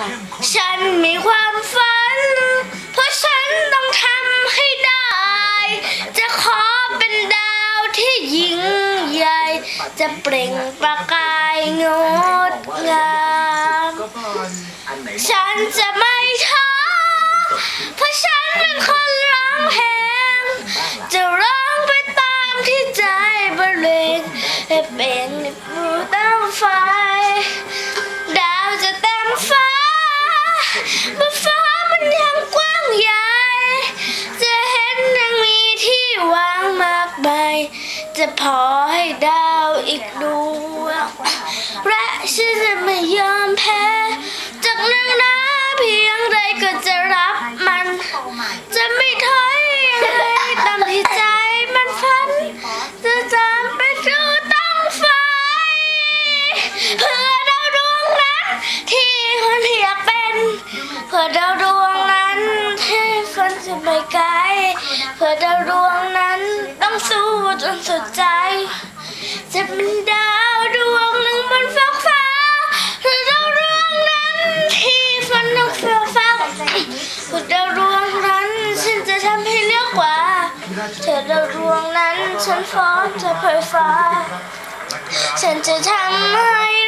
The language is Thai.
ค่ะ ฉันมีความฝัน เพราะฉันต้องทำให้ได้ จะขอเป็นดาวที่ยิ่งใหญ่ จะเปล่งประกายงดงาม ฉันจะไม่ท้อเพราะฉันเป็นคนร้องเพลงจะร้องไปตามที่ใจบรรเลงให้เป็น จะพอให้ดาวอีกดวงและฉันจะไม่ยอมแพ้ จากนึ่งนาเพียงใดก็จะรับมัน จะไม่ถอยให้ตามที่ใจมันฝัน จะจำไปสู่ตั้งไฟ เพื่อดาวดวงนั้น ที่คนอยากเป็น เพื่อดาวดวงนั้นที่คนจะไปไกล เพื่อดาวดวงนั้น จนสุดใจ จะเป็นดาวดวงหนึ่งบนฟ้าฟ้าหรือดาวดวงนั้นที่ฝันต้องเฟื่อฟ้าหรือดาวดวงนั้นฉันจะทำให้เลือกกว่า เธอดาวดวงนั้นฉันฟ้องจะเผยฟ้า ฉันจะทำให้